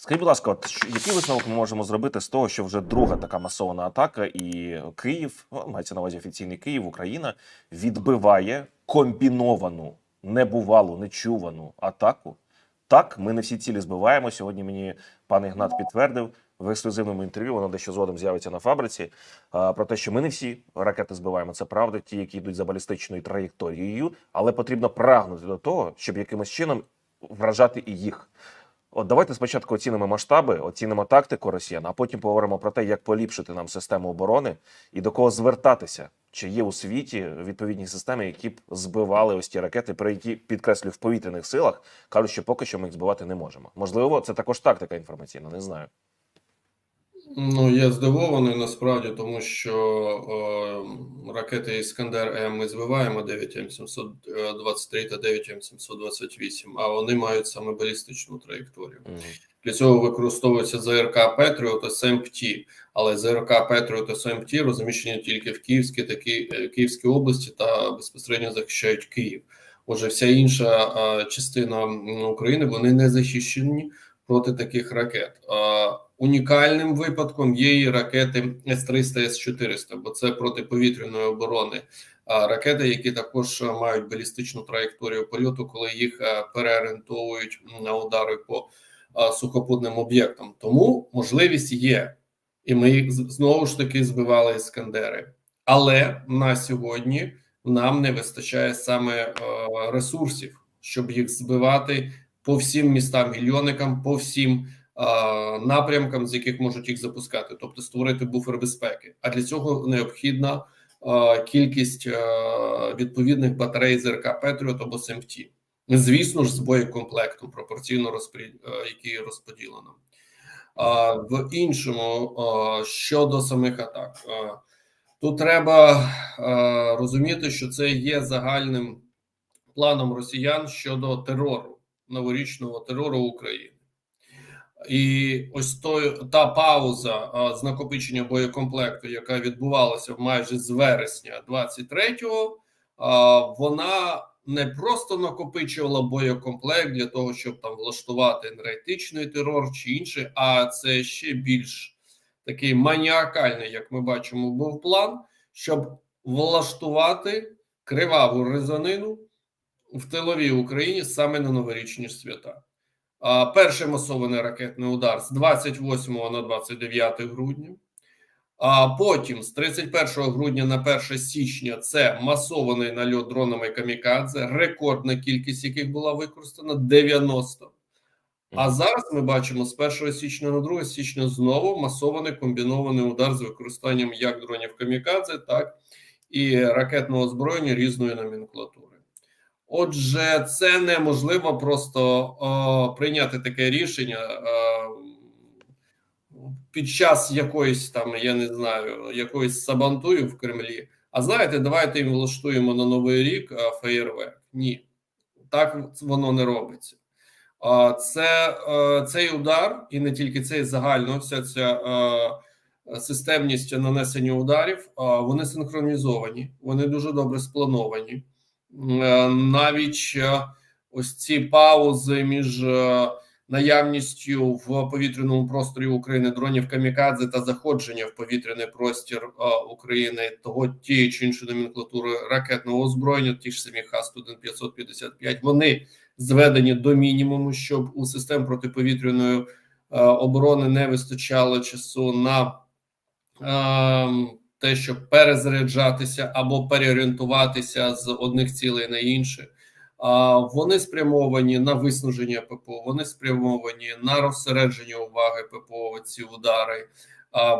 Скажіть, будь ласка, от який висновок ми можемо зробити з того, що вже друга така масована атака, і Київ, ну, мається на увазі офіційний Київ, Україна відбиває комбіновану, небувалу, нечувану атаку? Так, ми не всі цілі збиваємо. Сьогодні мені пан Ігнат підтвердив в ексклюзивному інтерв'ю, воно дещо згодом з'явиться на фабриці. Про те, що ми не всі ракети збиваємо. Це правда, ті, які йдуть за балістичною траєкторією, але потрібно прагнути до того, щоб якимось чином вражати і їх. От давайте спочатку оцінимо масштаби, оцінимо тактику росіян, а потім поговоримо про те, як поліпшити нам систему оборони і до кого звертатися. Чи є у світі відповідні системи, які б збивали ось ті ракети, про які підкреслю в повітряних силах, кажуть, що поки що ми їх збивати не можемо. Можливо, це також тактика інформаційна, не знаю. Ну, я здивований насправді, тому що е, ракети Іскандер М ми збиваємо 9 М723 та 9 М728, а вони мають саме балістичну траєкторію. Мгм. Для цього використовується ЗРК Петріот та СМПТ, але ЗРК Петріот та СМПТ розміщені тільки в Київській та е, Київській області та безпосередньо захищають Київ. Отже, вся інша е, частина України вони не захищені проти таких ракет. Е, Унікальним випадком є і ракети С-300, С-400, бо це протиповітряної оборони. Ракети, які також мають балістичну траєкторію польоту, коли їх е, переорієнтовують на удари по е, сухопутним об'єктам. Тому можливість є, і ми їх знову ж таки збивали іскандери. Але на сьогодні нам не вистачає саме е, ресурсів, щоб їх збивати по всім містам мільйонникам, по всім напрямкам, з яких можуть їх запускати, тобто створити буфер безпеки. А для цього необхідна кількість е, відповідних батарей ЗРК Петріот або СМТ. Звісно ж, з боєкомплектом пропорційно розпрі... е, який розподілено. В іншому щодо самих атак, тут треба розуміти, що це є загальним планом росіян щодо терору, новорічного терору України. І ось той та пауза з накопичення боєкомплекту, яка відбувалася майже з вересня 23-го, а, вона не просто накопичувала боєкомплект для того, щоб там влаштувати енергетичний терор чи інше, а це ще більш такий маніакальний, як ми бачимо, був план, щоб влаштувати криваву резанину в тиловій Україні саме на новорічні свята. Перший масований ракетний удар з 28 на 29 грудня. А потім з 31 грудня на 1 січня це масований нальот дронами камікадзе, рекордна кількість яких була використана 90. А зараз ми бачимо з 1 січня на 2 січня знову масований комбінований удар з використанням як дронів камікадзе, так і ракетного озброєння різної номенклатури. Отже, це неможливо просто о, прийняти таке рішення е, під час якоїсь там, я не знаю, якоїсь сабантуї в Кремлі. А знаєте, давайте їм влаштуємо на новий рік феєрверк. Ні, так воно не робиться. А це цей удар, і не тільки цей загально, вся ця системність нанесення ударів, вони синхронізовані, вони дуже добре сплановані. Е, навіть е, ось ці паузи між е, наявністю в повітряному просторі України дронів камікадзе та заходження в повітряний простір України того тієї чи іншої номенклатури ракетного озброєння, ті ж самі Х-1 вони зведені до мінімуму, щоб у систем протиповітряної оборони не вистачало часу на е, те, щоб перезаряджатися або переорієнтуватися з одних цілей на інші. Вони спрямовані на виснаження ППО, вони спрямовані на розсередження уваги ППО. Ці удари.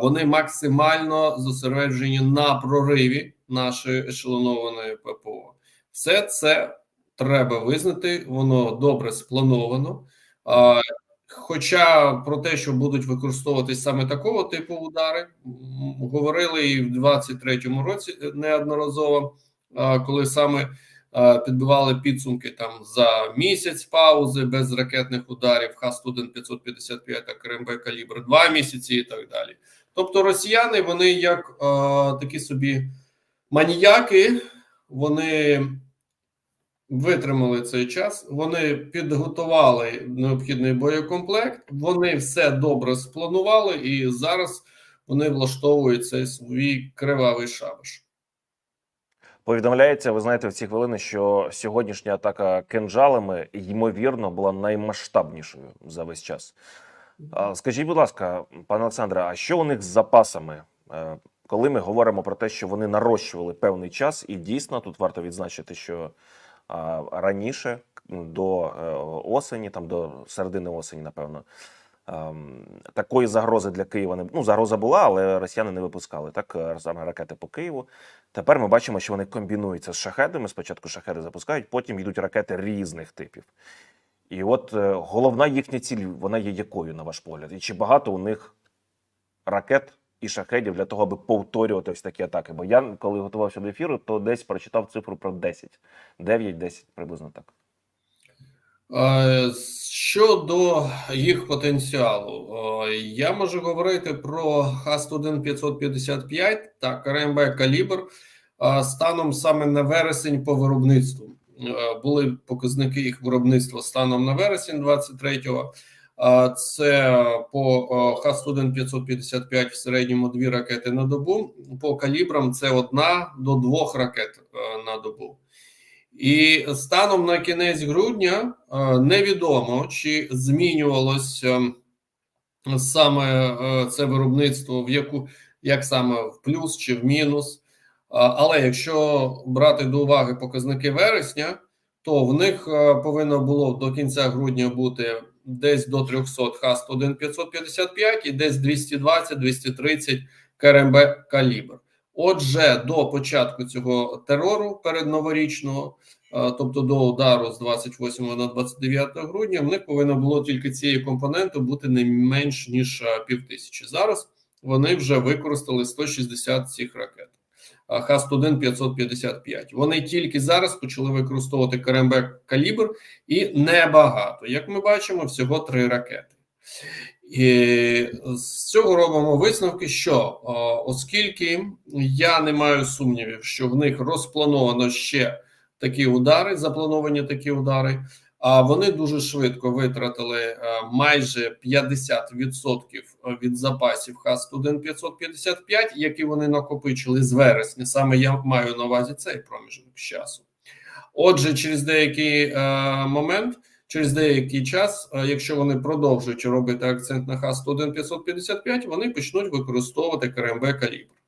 Вони максимально зосереджені на прориві нашої ешелонованої ППО. Все це треба визнати, воно добре сплановано. Хоча про те, що будуть використовуватись саме такого типу удари, говорили і в 23-му році неодноразово, коли саме підбивали підсумки там за місяць паузи без ракетних ударів Х-1 555 та КРМБ калібр, два місяці і так далі. Тобто, росіяни вони як такі собі маніяки, вони витримали цей час. Вони підготували необхідний боєкомплект. Вони все добре спланували, і зараз вони влаштовують цей свій кривавий шабаш. Повідомляється, ви знаєте, в ці хвилини, що сьогоднішня атака кинжалами ймовірно була наймасштабнішою за весь час. Скажіть, будь ласка, пане Олександре, а що у них з запасами? Е, Коли ми говоримо про те, що вони нарощували певний час, і дійсно тут варто відзначити, що раніше до е, осені, там до середини осені, напевно, ем, такої загрози для Києва не ну загроза була, але росіяни не випускали так е, саме ракети по Києву. Тепер ми бачимо, що вони комбінуються з шахедами. Спочатку шахеди запускають, потім йдуть ракети різних типів. І от е, головна їхня ціль, вона є якою, на ваш погляд? І чи багато у них ракет і шахедів для того, аби повторювати ось такі атаки? Бо я, коли готувався до ефіру, то десь прочитав цифру про 10. 9-10 приблизно так. Щодо їх потенціалу, я можу говорити про Х-1 555 та КРМБ Калібр станом саме на вересень по виробництву. Були показники їх виробництва станом на вересень 23-го. Це по е, Х-1 555 в середньому дві ракети на добу. По калібрам це одна до двох ракет на добу. І станом на кінець грудня невідомо, чи змінювалося е, саме це виробництво, в яку як саме в плюс чи в мінус. Але якщо брати до уваги показники вересня, то в них повинно було до кінця грудня бути десь до 300 Х-1 555 і десь 220-230 КРМБ калібр. Отже, до початку цього терору передноворічного, е, тобто до удару з 28 на 29 грудня, в них повинно було тільки цієї компоненти бути не менш ніж е, півтисячі. Зараз вони вже використали 160 цих ракет. А Х-1 555. Вони тільки зараз почали використовувати КРМБ калібр і небагато. Як ми бачимо, всього три ракети. І з цього робимо висновки, що оскільки я не маю сумнівів, що в них розплановано ще такі удари, заплановані такі удари, а вони дуже швидко витратили е, майже 50% від запасів Х-1 555, які вони накопичили з вересня. Саме я маю на увазі цей проміжок часу. Отже, через деякий е, момент. Через деякий час, е, якщо вони продовжують робити акцент на Х-1 555, вони почнуть використовувати КРМБ калібр.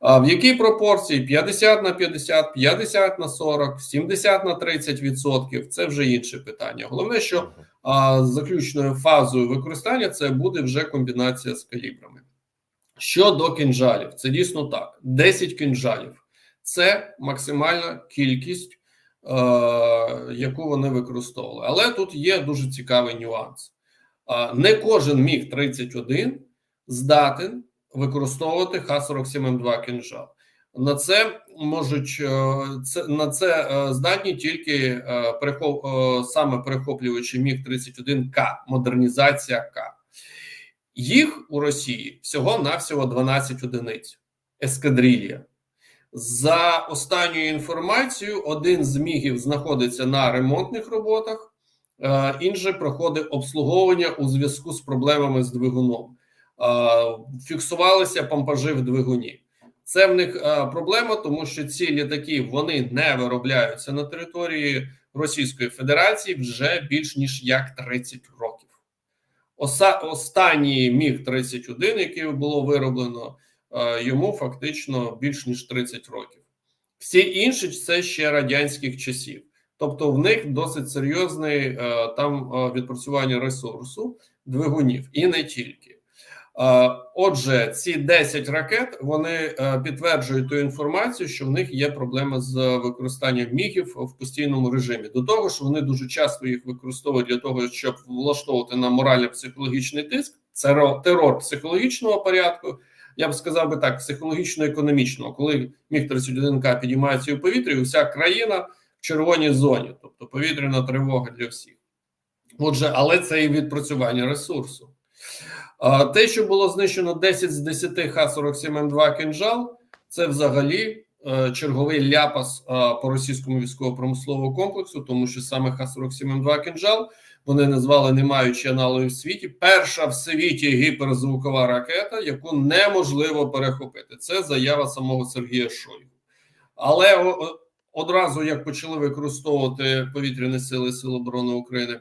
А в якій пропорції 50 на 50, 50 на 40, 70 на 30 відсотків це вже інше питання. Головне, що а, заключною фазою використання це буде вже комбінація з калібрами. Щодо кінжалів, це дійсно так: 10 кінжалів це максимальна кількість. Е, яку вони використовували. Але тут є дуже цікавий нюанс. Не кожен міг 31 здатен використовувати Х-47М2 кінжал. На це можуть е, це на це е, здатні тільки е, перехоп, саме перехоплюючи міг 31 К, модернізація К. Їх у Росії всього навсього 12 одиниць ескадрилія. За останньою інформацією, один з мігів знаходиться на ремонтних роботах, інший проходить обслуговування у зв'язку з проблемами з двигуном. Фіксувалися помпажі в двигуні. Це в них е, проблема, тому що ці літаки вони не виробляються на території Російської Федерації вже більш ніж як 30 років. Оса, останній міг 31, який було вироблено е, йому фактично більш ніж 30 років. Всі інші це ще радянських часів. Тобто, в них досить серйозне там е, відпрацювання ресурсу двигунів і не тільки. Е, Отже, ці 10 ракет вони е, підтверджують ту інформацію, що в них є проблема з використанням мігів в постійному режимі. До того ж, вони дуже часто їх використовують для того, щоб влаштовувати на морально-психологічний тиск. Це ро- терор психологічного порядку. Я б сказав би так, психологічно-економічного, коли міг 31К підіймається у повітрі, вся країна в червоній зоні, тобто повітряна тривога для всіх. Отже, але це і відпрацювання ресурсу. Те, що було знищено 10 з 10 Х-47М2 «Кинжал», це взагалі е, черговий ляпас е, по російському військово-промисловому комплексу, тому що саме Х-47М2 «Кинжал» вони назвали, не маючи аналогів в світі, перша в світі гіперзвукова ракета, яку неможливо перехопити. Це заява самого Сергія Шойгу. Але одразу як почали використовувати повітряні сили Сил оборони України.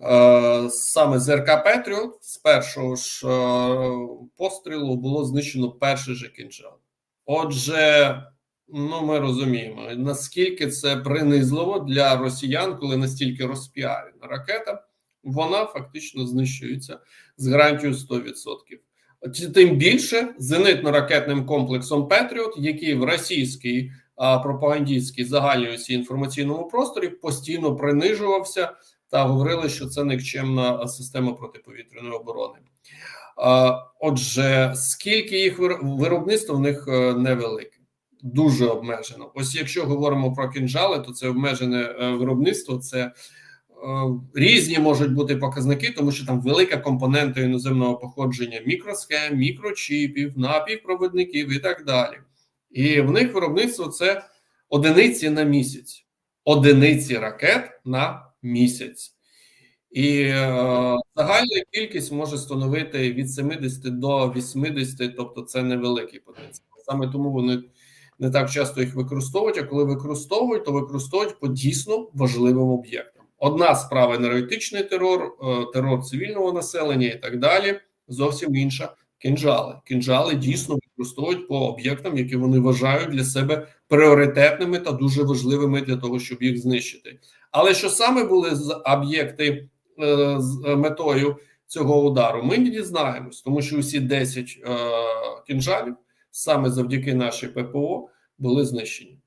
Е, Саме ЗРК Петріот з першого ж е, пострілу було знищено перший же кінжал. Отже, ну ми розуміємо, наскільки це принизливо для росіян, коли настільки розпіарена ракета, вона фактично знищується з гарантією 100%. Тим більше зенитно-ракетним комплексом Петріот, який в російській а, пропагандистській загальній інформаційному просторі постійно принижувався та говорили, що це никчемна система протиповітряної оборони. Отже, скільки їх виробництво в них е, невелике, дуже обмежено. Ось якщо говоримо про кінжали, то це обмежене е, виробництво. Це е, різні можуть бути показники, тому що там велика компонента іноземного походження мікросхем, мікрочіпів, напівпровідників і так далі. І в них виробництво це одиниці на місяць, одиниці ракет на місяць. І е, загальна кількість може становити від 70 до 80, тобто це невеликий потенціал. Саме тому вони не так часто їх використовують. А коли використовують, то використовують по дійсно важливим об'єктам. Одна справа енергетичний терор, е, терор цивільного населення і так далі. Зовсім інша кінжали. Кінжали дійсно використовують по об'єктам, які вони вважають для себе пріоритетними та дуже важливими для того, щоб їх знищити. Але що саме були з об'єкти е, з е, метою цього удару, ми не дізнаємось, тому що усі 10 е, кінжалів саме завдяки нашій ППО були знищені.